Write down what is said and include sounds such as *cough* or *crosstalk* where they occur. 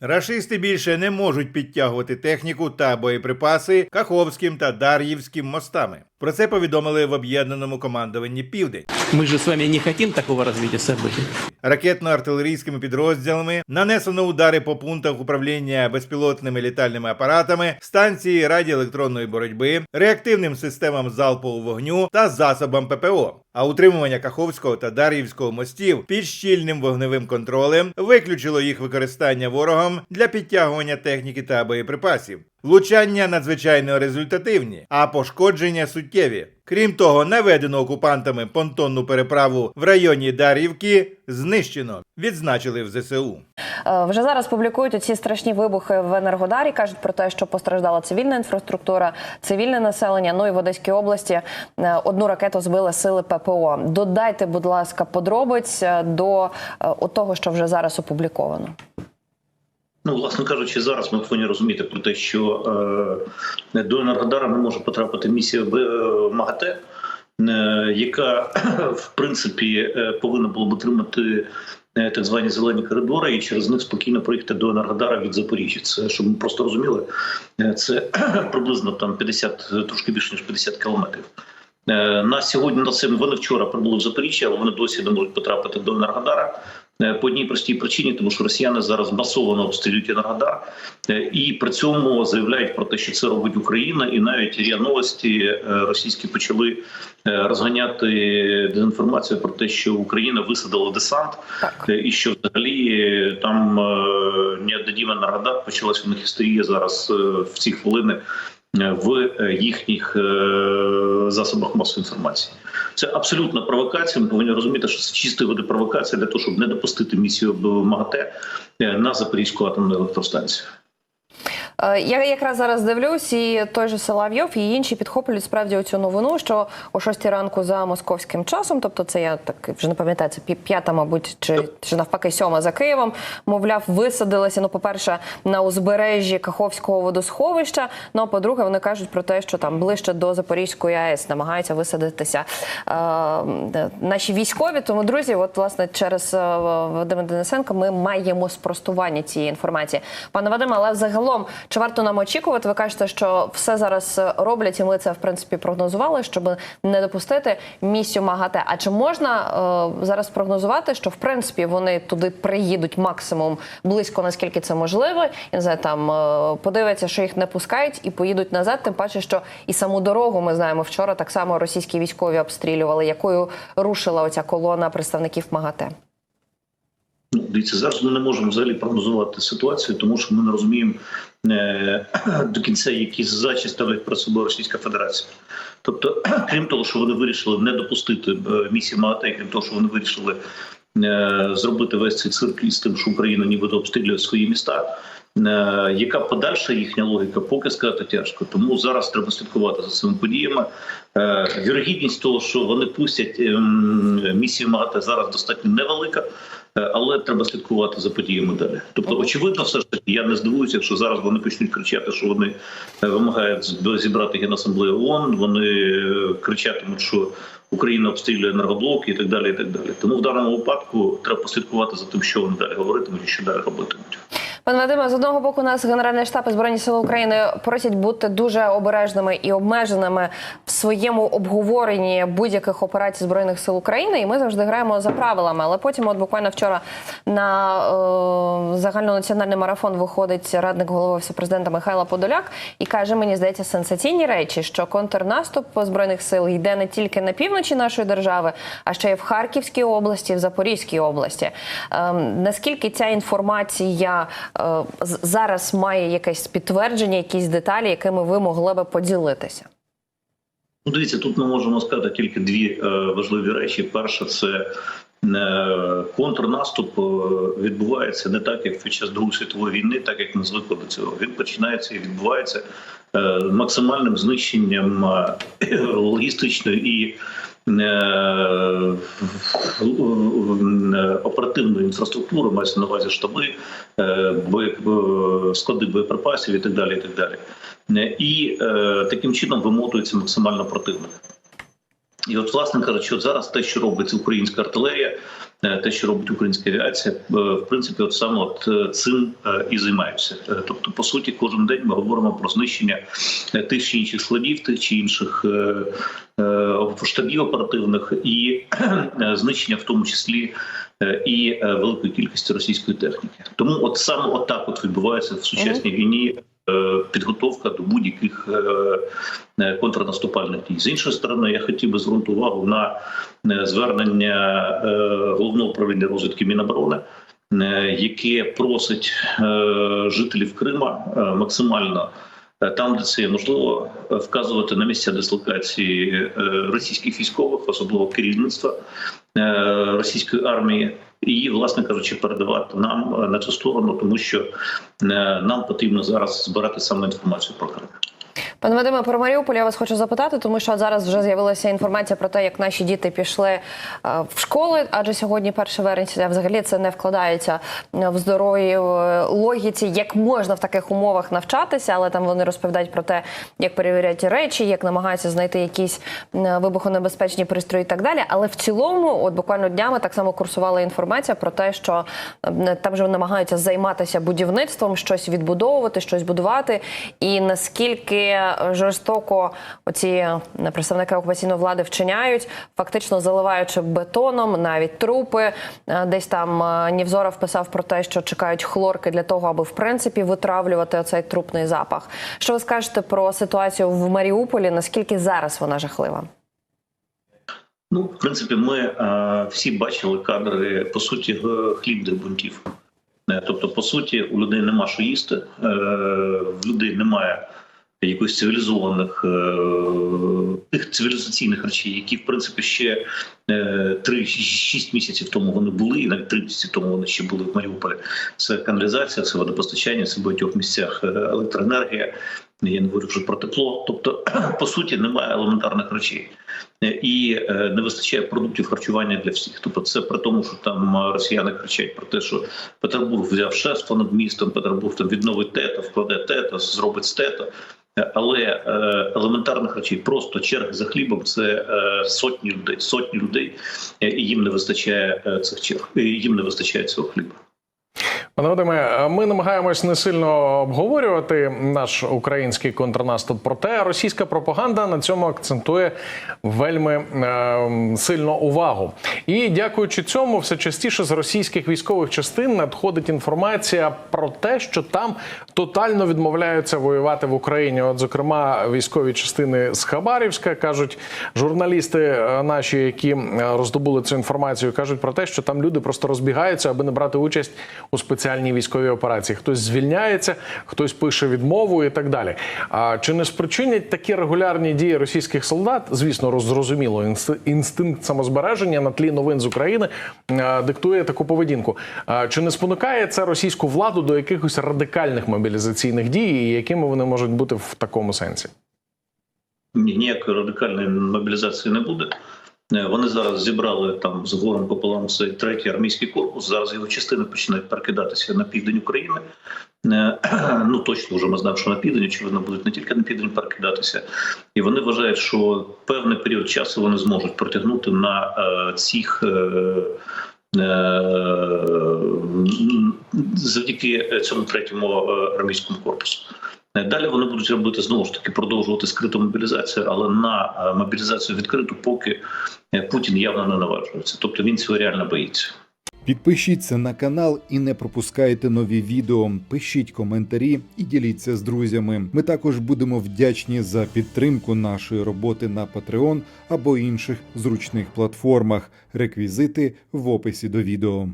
Рашисти більше не можуть підтягувати техніку та боєприпаси Каховським та Дар'ївським мостами. Про це повідомили в об'єднаному командуванні Південь. Мы же с вами не хотим такого развития событий. Ракетно-артилерійськими підрозділами нанесено удари по пунктах управління безпілотними літальними апаратами, станції радіоелектронної боротьби, реактивним системам залпового вогню та засобам ППО. А утримування Каховського та Дар'ївського мостів під щільним вогневим контролем виключило їх використання ворогом для підтягування техніки та боєприпасів. Влучання надзвичайно результативні, а пошкодження суттєві. Крім того, наведено окупантами понтонну переправу в районі Дар'ївки знищено, відзначили в ЗСУ. Е, Вже зараз публікують оці страшні вибухи в Енергодарі. кажуть про те, що постраждала цивільна інфраструктура, цивільне населення. Ну і в Одеській області е, одну ракету збили сили ППО. Додайте, будь ласка, подробиць е, до того, що вже зараз опубліковано. Ну, власне кажучи, зараз ми повинні розуміти про те, що е, до Енергодара не може потрапити місія Б- е, МАГАТЕ, е, яка *clears throat* в принципі е, повинна була б отримати е, так звані зелені коридори і через них спокійно проїхати до Енергодара від Запоріжжя. Це щоб ми просто розуміли, е, це *clears throat* приблизно там 50, е, трошки більше ніж 50 кілометрів. Е, На сьогодні на це вони вчора прибули в Запоріжжя, але вони досі не можуть потрапити до Енергодара. Е, По одній простій причині, тому що росіяни зараз масово обстрілюють Енергодар е, і при цьому заявляють про те, що це робить Україна, і навіть РІА новості російські почали розганяти дезінформацію про те, що Україна висадила десант, Так. і що взагалі там е, не дадім Енергодар, почалась у них історія зараз в ці хвилини в е, їхніх е, засобах масової інформації. Це абсолютна провокація. Ми повинні розуміти, що це чистої води провокація для того, щоб не допустити місію МАГАТЕ е, на Запорізьку атомну електростанцію. Е, Я якраз зараз дивлюсь, і той же Соловйов і інші підхоплюють справді оцю новину, що о 6 ранку за московським часом, тобто це я так вже не пам'ятаю, це п'ята, мабуть, чи, чи навпаки сьома за Києвом. Мовляв, висадилися. Ну, по-перше, на узбережжі Каховського водосховища. Ну а по-друге, вони кажуть про те, що там ближче до Запорізької АЕС намагаються висадитися е, е, наші військові. Тому, друзі, от власне через е, Вадима Денисенка ми маємо спростування цієї інформації. Пане Вадиме, але загалом чи варто нам очікувати? Ви кажете, що все зараз е, роблять, і ми це в принципі прогнозували, щоб не допустити місію МАГАТЕ. А чи можна е, зараз прогнозувати, що в принципі вони туди приїдуть максимум близько, наскільки це можливо? Я не знаю, там е, подивляться, що їх не пускають, і поїдуть назад. Тим паче, що і саму дорогу ми знаємо вчора. Так само російські військові обстрілювали, якою рушила оця колона представників МАГАТЕ. Ну, дивіться, зараз ми не можемо взагалі прогнозувати ситуацію, тому що ми не розуміємо е, *clears throat* до кінця, які задачі ставить перед собою Російська Федерація. Тобто, *clears throat* крім того, що вони вирішили не допустити е, місії МАГАТЕ, крім того, що вони вирішили е, зробити весь цей цирк із тим, що Україна нібито обстрілює свої міста. Е, Яка подальша їхня логіка, поки сказати тяжко. Тому зараз треба слідкувати за цими подіями. Е, Вірогідність того, що вони пустять ем, місію МАГАТЕ зараз достатньо невелика. Е, Але треба слідкувати за подіями далі. Тобто, очевидно, все ж таки, я не здивуюся, якщо зараз вони почнуть кричати, що вони е, вимагають зібрати генасамблею ООН, Вони е, кричатимуть, що Україна обстрілює енергоблоки і так далі. І так далі. Тому в даному випадку треба послідкувати за тим, що вони далі говоритимуть і що далі робитимуть. Пане Вадиме, з одного боку, нас Генеральний штаб Збройні Сили України просять бути дуже обережними і обмеженими в своєму обговоренні будь-яких операцій збройних сил України. І ми завжди граємо за правилами. Але потім, от буквально вчора, на е, загальнонаціональний марафон виходить радник голови Офісу президента Михайло Подоляк і каже: мені здається, сенсаційні речі, що контрнаступ збройних сил йде не тільки на півночі нашої держави, а ще й в Харківській області, в Запорізькій області. Ем, наскільки ця інформація е, зараз має якесь підтвердження, якісь деталі, якими ви могли би поділитися? Ну, дивіться, тут ми можемо сказати тільки дві е, важливі речі. Перша це е, контрнаступ е, відбувається не так, як під час Другої світової війни, так як ми звикли до цього. Він починається і відбувається е, максимальним знищенням е, *clears throat* логістичної і е, оперативної інфраструктури, мається на увазі штаби, е, е, склади боєприпасів і так далі. І так далі. Е, І е, таким чином вимотується максимально противник. І от, власне кажучи, от зараз те, що робить українська артилерія, е, те, що робить українська авіація, е, в принципі, от саме от е, цим і займаються. Тобто, по суті, кожен день ми говоримо про знищення тих чи інших складів, тих чи інших штабів оперативних і знищення, в тому числі. І великої кількості російської техніки, тому от саме отак от відбувається в сучасній війні підготовка до будь-яких е, е, контрнаступальних дій. З іншої сторони, я хотів би звернути увагу на е, звернення е, головного управління розвідки Міноборони, е, яке просить е, жителів Крима е, максимально. е, Там, де це є можливо, е, вказувати на місця дислокації е, російських військових, особливо керівництва е, російської армії, і, власне кажучи, передавати нам е, на цю сторону, тому що е, нам потрібно зараз збирати саме інформацію про Крим. Пане Вадиме, про Маріуполь я вас хочу запитати, тому що зараз вже з'явилася інформація про те, як наші діти пішли е, в школи, адже сьогодні 1 вересня взагалі це не вкладається е, в здоровій е, логіці, як можна в таких умовах навчатися, але там вони розповідають про те, як перевіряють речі, як намагаються знайти якісь вибухонебезпечні пристрої і так далі. Але в цілому, от буквально днями так само курсувала інформація про те, що там же намагаються займатися будівництвом, щось відбудовувати, щось будувати, і наскільки жорстоко оці е, представники окупаційної влади вчиняють, фактично заливаючи бетоном навіть трупи. Е, Десь там е, Нівзоров писав про те, що чекають хлорки для того, аби в принципі витравлювати оцей трупний запах. Що ви скажете про ситуацію в Маріуполі? Наскільки зараз вона жахлива? Ну, в принципі, ми е, всі бачили кадри по суті г- хлібних бунтів. Тобто, по суті, у людей нема що їсти, е, в людей немає якихось цивілізованих е, тих цивілізаційних речей, які в принципі ще е, 3-6 місяців тому вони були, і навіть 3 місяці тому вони ще були в Маріуполі. Це каналізація, це водопостачання, це в багатьох місцях е, електроенергія. Я не говорю вже про тепло. Тобто, *clears throat* по суті, немає елементарних речей. Е, і е, не вистачає продуктів харчування для всіх. Тобто, це при тому, що там е, росіяни кричать про те, що Петербург взяв шефство над містом, Петербург там відновить тето, вкладе тето, зробить з тето. Е, Але е, елементарних речей, просто черг за хлібом, це е, сотні людей, сотні людей, і їм не вистачає е, цих черг, їм не вистачає цього хліба. Пане ми намагаємось не сильно обговорювати наш український контрнаступ. Проте російська пропаганда на цьому акцентує вельми е, сильно увагу. І дякуючи цьому, все частіше з російських військових частин надходить інформація про те, що там тотально відмовляються воювати в Україні. От, зокрема, військові частини з Хабарівська кажуть, журналісти е, наші, які е, роздобули цю інформацію, кажуть про те, що там люди просто розбігаються, аби не брати участь у спеціальній військовій операції. Хтось звільняється, хтось пише відмову і так далі. А чи не спричинять такі регулярні дії російських солдат? Звісно, роз- зрозуміло, інстинкт самозбереження на тлі новин з України е, диктує таку поведінку. Чи не спонукає це російську владу до якихось радикальних мобілізаційних дій, і якими вони можуть бути в такому сенсі? Ні, ніякої радикальної мобілізації не буде. Е, Вони зараз зібрали там з горем пополам цей третій армійський корпус. Зараз його частини починають перекидатися на південь України. Е, *clears throat* Ну точно вже ми знаємо, що на південь, очевидно, будуть не тільки на південь перекидатися, і вони вважають, що певний період часу вони зможуть протягнути на е, цих. Завдяки цьому третьому армійському корпусу. Е, Далі вони будуть робити знову ж таки продовжувати скриту мобілізацію, але на е, мобілізацію відкриту, поки е, Путін явно не наважується. Тобто він цього реально боїться. Підпишіться на канал і не пропускайте нові відео. Пишіть коментарі і діліться з друзями. Ми також будемо вдячні за підтримку нашої роботи на Patreon або інших зручних платформах. Реквізити в описі до відео.